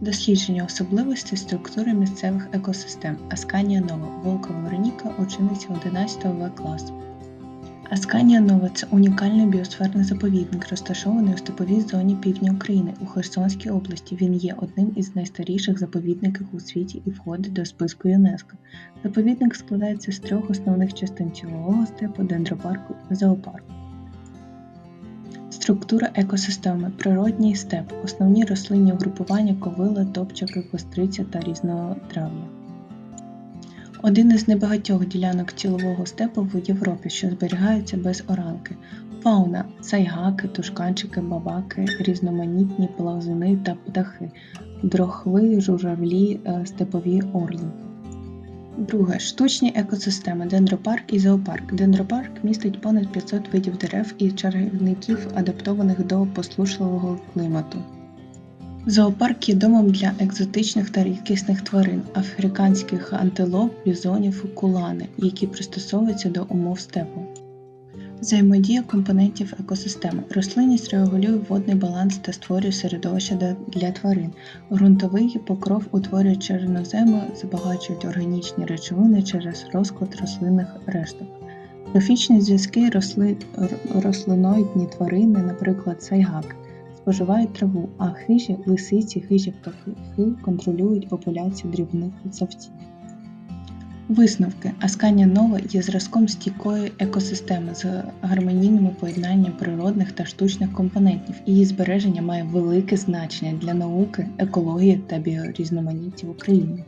Дослідження особливостей структури місцевих екосистем. Асканія Нова. Волкова Вероніка, учениця 11 В класу. Асканія Нова це унікальний біосферний заповідник, розташований у степовій зоні півдня України у Херсонській області. Він є одним із найстаріших заповідників у світі і входить до списку ЮНЕСКО. Заповідник складається з трьох основних частин цілового степу, дендропарку і зоопарку. Структура екосистеми природній степ, основні рослинні угрупування ковила, топчаки, костриця та різнотрав'я. Один із небагатьох ділянок цілового степу в Європі, що зберігаються без оранки. Фауна сайгаки, тушканчики, бабаки, різноманітні плазуни та птахи, дрохви, журавлі, е, степові орлики. Друге штучні екосистеми дендропарк і зоопарк. Дендропарк містить понад 500 видів дерев і чарівників, адаптованих до послушливого клімату. Зоопарк є домом для екзотичних та рідкісних тварин, африканських антилоп, бізонів, кулани, які пристосовуються до умов степу. Взаємодія компонентів екосистеми. Рослинність регулює водний баланс та створює середовище для- тварин. Ґрунтовий покров утворює чорноземи, збагачують органічні речовини через розклад рослинних решток. Трофічні зв'язки росли... рослиноїдні тварини, наприклад, сайгак, споживають траву, а хижі, лисиці, хижі птахи контролюють популяцію дрібних цавців. Висновки. Асканія нова є зразком стійкої екосистеми з гармонійними поєднанням природних та штучних компонентів. Її збереження має велике значення для науки, екології та біорізноманіття в Україні.